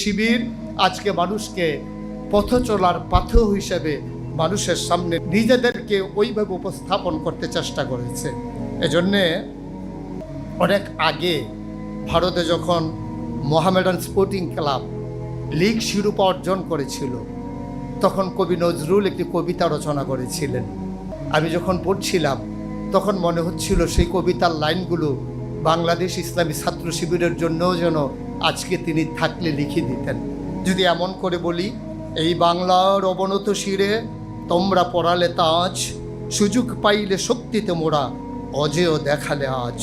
শিবির আজকে মানুষকে পথ চলার পাথ হিসেবে মানুষের সামনে নিজেদেরকে ওইভাবে উপস্থাপন করতে চেষ্টা করেছে। এজন্যে অনেক আগে ভারতে যখন মোহামেডান স্পোর্টিং ক্লাব লিগ শিরোপা অর্জন করেছিল, তখন কবি নজরুল একটি কবিতা রচনা করেছিলেন। আমি যখন পড়ছিলাম, তখন মনে হচ্ছিল সেই কবিতার লাইনগুলো বাংলাদেশ ইসলামী ছাত্র শিবিরের জন্যও যেন আজকে তিনি থাকলে লিখে দিতেন। যদি এমন করে বলি, এই বাংলার অবনত শিরে তোমরা পড়ালে তাজ, সুযোগ পাইলে শক্তিতে মোরা অজেয় দেখালে আজ।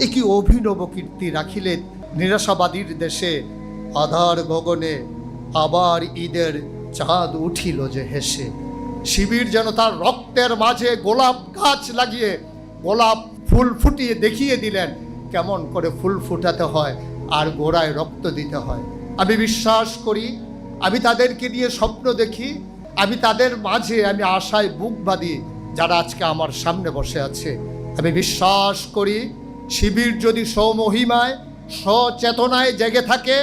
এ কি অভিনব কীর্তি রাখিলে নিরাশাবাদীর দেশে। আধার গগনে আবার ঈদের চাঁদ উঠিল যে হেসে। শিবির যেন তার রক্তের মাঝে গোলাপ গাছ লাগিয়ে গোলাপ ফুল ফুটিয়ে দেখিয়ে দিলেন। কেমন করে ফুল ফুটাতে হয় আর গোড়ায় রক্ত দিতে হয়। আমি বিশ্বাস করি, আমি তাদেরকে নিয়ে স্বপ্ন দেখি, আমি তাদের মাঝে আমি আশায় বুক বাঁধি, যারা আজকে আমার সামনে বসে আছে। আমি বিশ্বাস করি, শিবির যদি স্বমহিমায় সচেতনায় জেগে থাকে,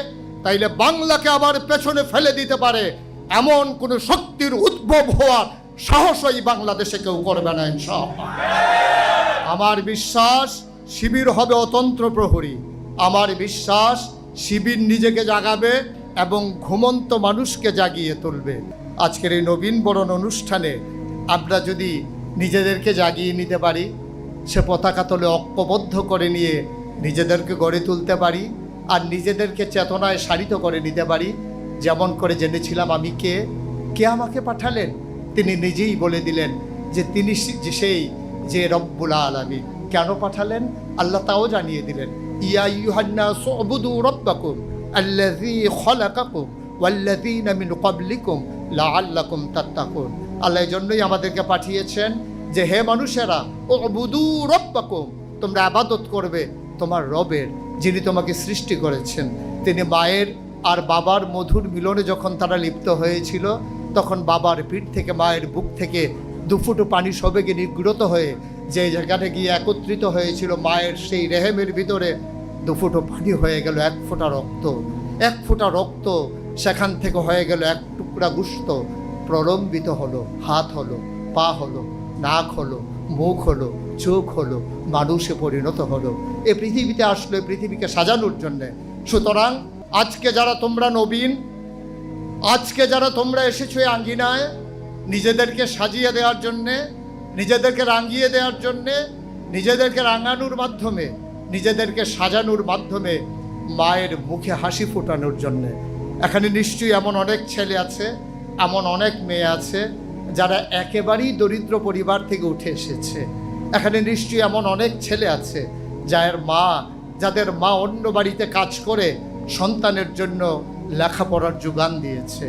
তাইলে বাংলাকে আবার পেছনে ফেলে দিতে পারে। এমন কোনো শক্তির উদ্ভব হওয়ার সাহস সাহসই বাংলাদেশে কেউ করবে না আমার বিশ্বাস, শিবির হবে অতন্ত্র প্রহরী। আমার বিশ্বাস শিবির নিজেকে জাগাবে এবং ঘুমন্ত মানুষকে জাগিয়ে তুলবে। আজকের এই নবীন বরণ অনুষ্ঠানে আমরা যদি নিজেদেরকে জাগিয়ে নিতে পারি, সে পতাকা তলে ঐক্যবদ্ধ করে নিয়ে নিজেদেরকে গড়ে তুলতে পারি আর নিজেদেরকে চেতনায় সারিত করে নিতে পারি, যেমন করে জেনেছিলাম আমি কে কে আমাকে পাঠালেন? তিনি নিজেই বলে দিলেন যে তিনি সেই, যে রব্বুল আলমী কেন পাঠালেন? আল্লাহ তাও জানিয়ে দিলেন। ইয়া ইউহান্না সুবুদু রব্বাকুম আল্লাযী খলাকাকুম ওয়াল্লাযীনা মিন ক্বাবলিকুম লাআল্লাকুম তাত্তাকুন আল্লাহ জন্যই আমাদেরকে পাঠিয়েছেন যে হে মানুষেরা ও উবুদু রব্বাকুম তোমরা আবাদত করবে তোমার রবের, যিনি তোমাকে সৃষ্টি করেছেন। তিনি মায়ের আর বাবার মধুর মিলনে যখন তারা লিপ্ত হয়েছিল, তখন বাবার পিঠ থেকে, মায়ের বুক থেকে দুফুটো পানি সবেগে নিগৃত হয়ে যে জায়গাটা গিয়ে একত্রিত হয়েছিল, মায়ের সেই রেহেমের ভিতরে দুফুটো পানি হয়ে গেল, এক ফোঁটা রক্ত। এক ফোঁটা রক্ত সেখান থেকে হয়ে গেল, এক টুকরা গুস্ত। প্রলম্বিত হলো, হাত হলো, পা হলো, নাক হলো, মুখ হলো, চোখ হলো, মানুষে পরিণত হলো। এ পৃথিবীতে আসলো পৃথিবীকে সাজানোর জন্যে। সুতরাং আজকে যারা তোমরা নবীন, আজকে যারা তোমরা এসেছ আঙ্গিনায়, নিজেদেরকে সাজিয়ে দেওয়ার জন্যে নিজেদেরকে রাঙিয়ে দেওয়ার জন্যে, নিজেদেরকে রাঙানোর মাধ্যমে, নিজেদেরকে সাজানোর মাধ্যমে মায়ের মুখে হাসি ফোটানোর জন্যে। এখানে নিশ্চয়ই এমন অনেক ছেলে আছে, এমন অনেক মেয়ে আছে, যারা একেবারেই দরিদ্র পরিবার থেকে উঠে এসেছে। এখানে নিশ্চয়ই এমন অনেক ছেলে আছে, যার মা, যাদের মা অন্য বাড়িতে কাজ করে, সন্তানের জন্য লেখাপড়ার যোগান দিয়েছে।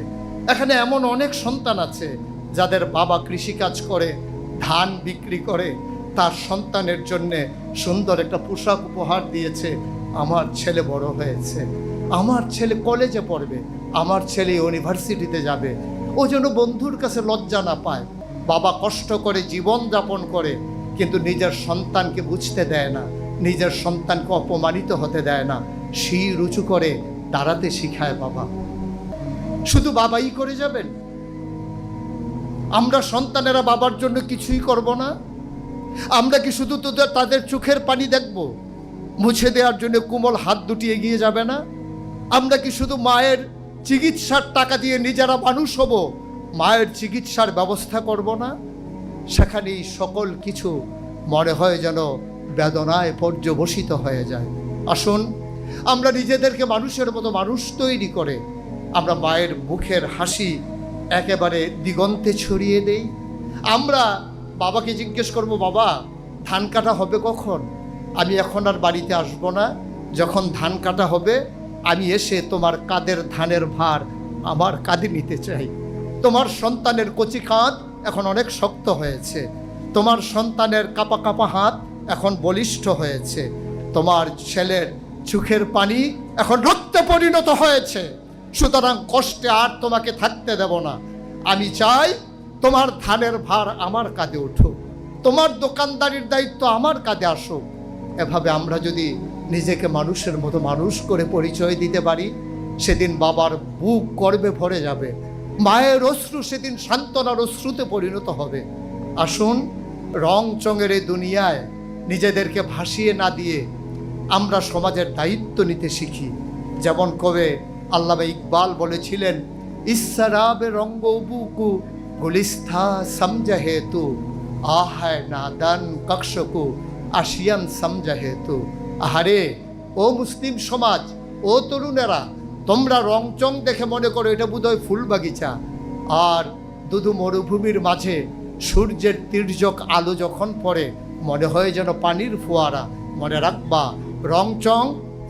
এখানে এমন অনেক সন্তান আছে, যাদের বাবা কৃষিকাজ করে ধান বিক্রি করে তার সন্তানের জন্যে সুন্দর একটা পোশাক উপহার দিয়েছে। আমার ছেলে বড় হয়েছে। আমার ছেলে কলেজে পড়বে। আমার ছেলে ইউনিভার্সিটিতে যাবে। ও যেন বন্ধুর কাছে লজ্জা না পায়। বাবা কষ্ট করে জীবন যাপন করে, কিন্তু নিজের সন্তানকে বুঝতে দেয় না। নিজের সন্তানকে অপমানিত হতে দেয় না। শির উঁচু করে দাঁড়াতে শিখায় বাবা। শুধু বাবাই করে যাবেন? আমরা সন্তানেরা বাবার জন্য কিছুই করব না। আমরা কি শুধু তোদের, তাদের চোখের পানি দেখব? মুছে দেওয়ার জন্য কোমল হাত দুটি এগিয়ে যাবে না? আমরা কি শুধু মায়ের চিকিৎসার টাকা দিয়ে নিজেরা মানুষ হব? মায়ের চিকিৎসার ব্যবস্থা করব না? সেখানেই সকল কিছু মনে হয় যেন বেদনায় পর্যবসিত হয়ে যায়। আসুন, আমরা নিজেদেরকে মানুষের মতো মানুষ তৈরি করে আমরা মায়ের মুখের হাসি একেবারে দিগন্তে ছড়িয়ে দেই। আমরা বাবাকে জিজ্ঞেস করব, বাবা, ধান কাটা হবে কখন? আমি এখন আর বাড়িতে আসব না। যখন ধান কাটা হবে, আমি এসে তোমার কাদের ধানের ভার আমার কাঁধে নিতে চাই। তোমার সন্তানের কচি কাঁধ এখন অনেক শক্ত হয়েছে। তোমার সন্তানের কাপা কাপা হাত এখন বলিষ্ঠ হয়েছে। তোমার ছেলের চোখের পানি এখন রক্তে পরিণত হয়েছে। সুতরাং কষ্টে আর তোমাকে থাকতে দেব না। আমি চাই তোমার ধানের ভার আমার কাঁধে উঠুক, তোমার দোকানদারির দায়িত্ব আমার কাঁধে আসুক। এভাবে আমরা যদি নিজেকে মানুষের মতো মানুষ করে পরিচয় দিতে পারি, সেদিন বাবার বুক গর্বে ভরে যাবে, মায়ের অশ্রু সেদিন সান্ত্বনার অশ্রুতে পরিণত হবে। আসুন, রং চঙের এই দুনিয়ায় নিজেদেরকে ভাসিয়ে না দিয়ে আমরা সমাজের দায়িত্ব নিতে শিখি। যেমন কবে আল্লামা ইকবাল বলেছিলেন, ইসারাবে রঙ্গ বুকু, গুলিস্থা সমঝা হেতু, আহায় নাদান কক্ষকু আসিয়ান সমঝা হেতু। আহারে, ও মুসলিম সমাজ, ও তরুণেরা, তোমরা রংচং দেখে মনে করো এটা বোধহয় ফুল বাগিচা। আর দুদু মরুভূমির মাঝে সূর্যের তির্যক আলো যখন পড়ে, মনে হয় যেন পানির ফোয়ারা। মনে রাখবা, রংচং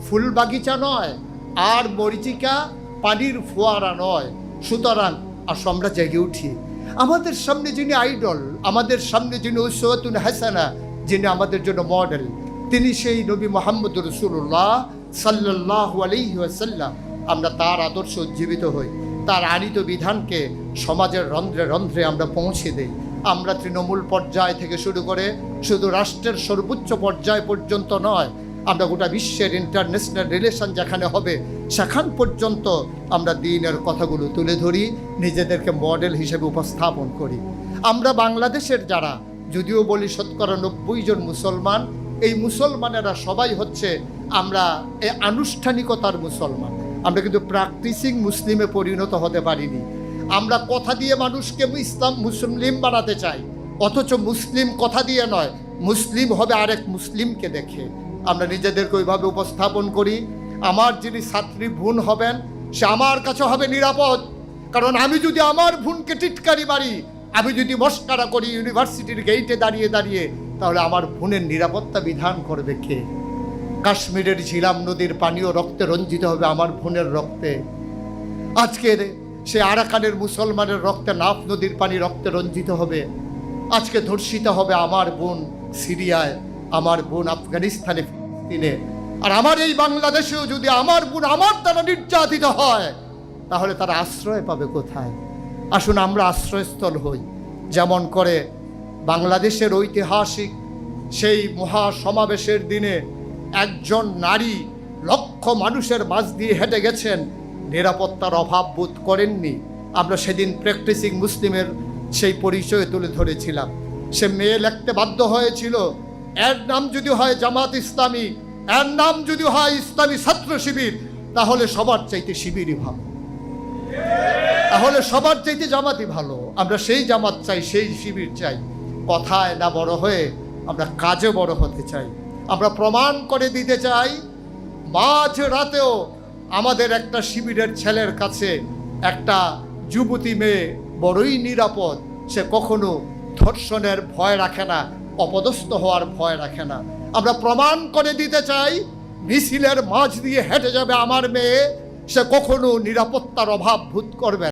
ফুল বাগিচা নয় আর মরিচিকা পানির ফোয়ারা নয়। সুতরাং আসো আমরা জেগে উঠি। আমাদের সামনে যিনি আইডল, আমাদের সামনে যিনি উসওয়াতুন হাসানা, যিনি আমাদের জন্য মডেল, তিনি সেই নবী মোহাম্মদ রসুল্লাহ সাল্লাহ আলহি আসাল্লাম আমরা তার আদর্শ উজ্জীবিত হই। তার আনিত বিধানকে সমাজের রন্ধ্রে রন্ধ্রে আমরা পৌঁছে দেই। আমরা তৃণমূল পর্যায় থেকে শুরু করে শুধু রাষ্ট্রের সর্বোচ্চ পর্যায় পর্যন্ত নয় আমরা গোটা বিশ্বের ইন্টারন্যাশনাল রিলেশন যেখানে হবে, সেখান পর্যন্ত আমরা দিনের কথাগুলো তুলে ধরি, নিজেদেরকে মডেল হিসেবে উপস্থাপন করি। আমরা বাংলাদেশের যারা, যদিও বলি শতকরা নব্বই জন মুসলমান, এই মুসলমানেরা সবাই হচ্ছে আমরা এই আনুষ্ঠানিকতার মুসলমান। আমরা কিন্তু প্র্যাকটিসিং মুসলিমে পরিণত হতে পারিনি। আমরা কথা দিয়ে মানুষকে ইসলাম মুসলিম বানাতে চাই, অথচ মুসলিম কথা দিয়ে নয়, মুসলিম হবে আরেক মুসলিমকে দেখে। আমরা নিজেদেরকে ওইভাবে উপস্থাপন করি। আমার যিনি ছাত্রী ভুন হবেন, সে আমার কাছে হবে নিরাপদ। কারণ আমি যদি আমার ভুনকে টিটকারি মারি, আমি যদি মস্কারা করি ইউনিভার্সিটির গেইটে দাঁড়িয়ে দাঁড়িয়ে, তাহলে আমার ভুনের নিরাপত্তা বিধান করবে কে? কাশ্মীরের ঝিলাম নদীর পানীয় রক্তে রঞ্জিত হবে আমার ভুনের রক্তে। আজকের সে আরাকানের মুসলমানের রক্তে নাফ নদীর পানি রক্তে রঞ্জিত হবে। আজকে ধর্ষিত হবে আমার বোন সিরিয়ায়। আমার বোন আফগানিস্তানে ফিলিস্তিনে আর আমার এই বাংলাদেশেও যদি আমার বোন আমার দ্বারা নির্যাতিত হয়, তাহলে তারা আশ্রয় পাবে কোথায়? আসুন আমরা আশ্রয়স্থল হই। যেমন করে বাংলাদেশের ঐতিহাসিক সেই মহা সমাবেশের দিনে একজন নারী লক্ষ মানুষের মাঝ দিয়ে হেঁটে গেছেন। নিরাপত্তার অভাব বোধ করেননি। আমরা সেদিন প্র্যাকটিসিং মুসলিমের সেই পরিচয় তুলে ধরেছিলাম। সে মেয়ে লিখতে বাধ্য হয়েছিল এর নাম যদি হয় জামাত ইসলামী, এর নাম যদি হয় ইসলামী ছাত্র শিবির, তাহলে সবার চাইতে শিবিরই ভালো। তাহলে সবার চাইতে জামাতই ভালো। আমরা সেই জামাত চাই, সেই শিবির চাই। কথায় না বড় হয়ে আমরা কাজে বড় হতে চাই। আমরা প্রমাণ করে দিতে চাই, মাঝ রাতেও আমাদের একটা শিবিরের ছেলের কাছে একটা যুবতী মেয়ে বড়ই নিরাপদ। সে কখনো ধর্ষণের ভয় রাখে না অপদস্থ হওয়ার ভয় রাখে না আমরা প্রমাণ করে দিতে চাই, মিছিলের মাঝ দিয়ে হেঁটে যাবে আমার মেয়ে, সে কখনো নিরাপত্তার অভাব ভূত করবে।